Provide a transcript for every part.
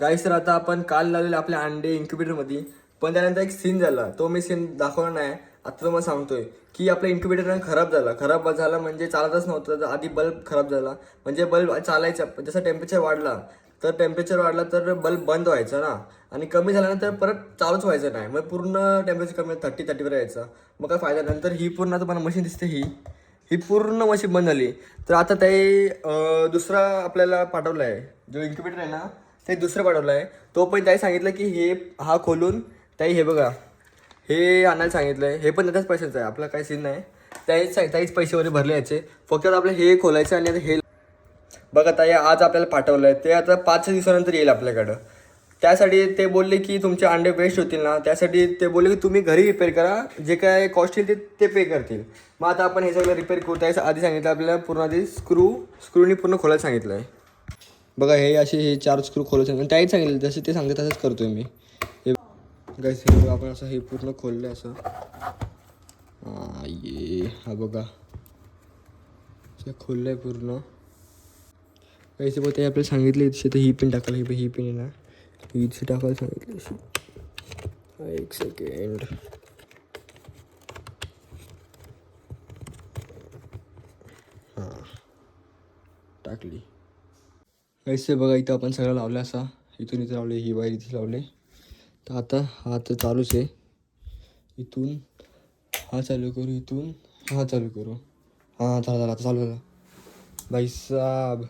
गाईस तर आता आपण काल लावलेले आपले अंडे इन्क्युबेटरमध्ये पण त्यानंतर एक सीन झाला. तो मी सीन दाखवला नाही. आता तुम्हाला सांगतोय की आपला इन्क्युबेटर खराब झाला. खराब झाला म्हणजे चालतच नव्हतं. तर आधी बल्ब खराब झाला. म्हणजे बल्ब चालायचा जसं टेम्परेचर वाढला तर टेम्परेचर वाढला तर बल्ब बंद व्हायचा ना. आणि कमी झाल्यानंतर परत चालूच व्हायचं नाही. मग पूर्ण टेम्परेचर कमी थर्टी थर्टीवर यायचं. मग काय फायदा? नंतर ही पूर्ण आता मला मशीन दिसते ही. ही पूर्ण मशीन बंद झाली. तर आता ते दुसरा आपल्याला पाठवला आहे जो इन्क्युबेटर आहे ना ते दुसरं पाठवलं आहे तो पण त्याही सांगितलं की हे हा खोलून त्याही हे बघा. हे आणायला सांगितलं आहे हे पण त्याच्याच पैशाचं आहे. आपला काही सीन नाही. त्याहीच सांग त्याहीच पैसे वगैरे भरले याचे. फक्त आता आपलं हे खोलायचं आणि आता हे बघा ताई आज आपल्याला पाठवलं आहे ते आता पाच दिवसानंतर येईल आपल्याकडं. त्यासाठी ते बोलले की तुमचे अंडे वेस्ट होतील ना. त्यासाठी ते बोलले की तुम्ही घरी रिपेअर करा. जे काय कॉस्ट येईल ते ते पे करतील. मग आता आपण हे सगळं रिपेअर करू. त्याच्या आधी सांगितलं आपल्याला पूर्ण आधी स्क्रू स्क्रूनी पूर्ण खोलायला सांगितलं आहे बघा हे असे हे चार स्क्रू खोलत आणि त्याही सांगितलं जसे ते सांगते तसंच करतो आहे मी. हे गाईस हे आपण असं हे पूर्ण खोललं असं. ये हा बघा. ते खोललं आहे पूर्ण पैसे बघ ते आपल्याला सांगितले तसे तर ही पिन टाकायला ही ही पिन आहे ना. ही इथे टाकायला सांगितलं अशी. एक सेकंड हां. टाकली. पैसे बघा इथं आपण सगळं लावलं असा. इथून इथे लावले ही वायर इथे लावले. तर आता हा तर चालूच आहे. इथून हा चालू करू इथून हा चालू करू. हां झाला झाला आता चालू झाला. भाई साब.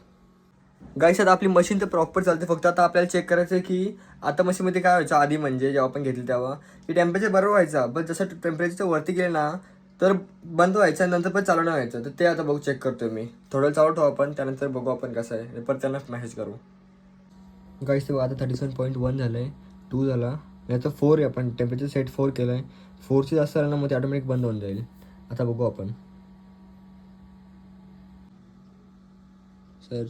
गाईस आता आपली मशीन तर प्रॉपर चालते. फक्त आता आपल्याला चेक करायचं आहे की आता मशीनमध्ये काय व्हायचं आधी म्हणजे जेव्हा आपण घेतली तेव्हा. की टेम्परेचर बरोबर व्हायचा. बट जसं टेम्परेचर वरती गेलं ना तर बंद व्हायचं आणि नंतर पण चालू नाही व्हायचं. तर ते आता बघू चेक करतोय मी. थोडं चालू ठेवू आपण त्यानंतर बघू आपण कसं आहे. परत त्यांना मॅसेज करू. गाईस ते आता थर्टी सेवन पॉईंट वन झालं आहे टू झाला. याचं फोर आहे आपण. टेम्परेचर सेट फोर केलं आहे फोरची जास्त झालं ना मग ते ऑटोमॅटिक बंद होऊन जाईल. आता बघू आपण. सर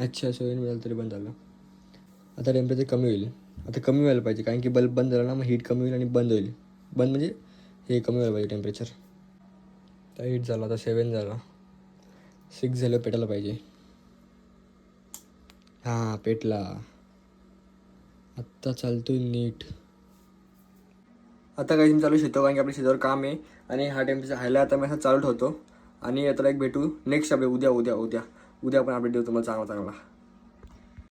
अच्छा सोयीन मिळालं तरी बंद झालं. आता टेम्परेचर कमी होईल. आता कमी व्हायला पाहिजे कारण की बल्ब बंद झाला ना मग हीट कमी होईल आणि बंद होईल. बंद म्हणजे हे कमी व्हायला पाहिजे टेम्परेचर आता हीट झाला आता सेवन झाला. सिक्स झालं पेटायला पाहिजे. हां पेटला. आत्ता चालतोय नीट. आता काही चालू शेतो कारण की आपल्या शेतावर काम आहे आणि हा टेम्परेचर हायला आता मी असं चालू ठेवतो. आणि आता एक भेटू. नेक्स्ट अपडेट उद्या उद्या उद्या. उद्या आपण अपडेट देऊ तुम्हाला चांगला चांगला.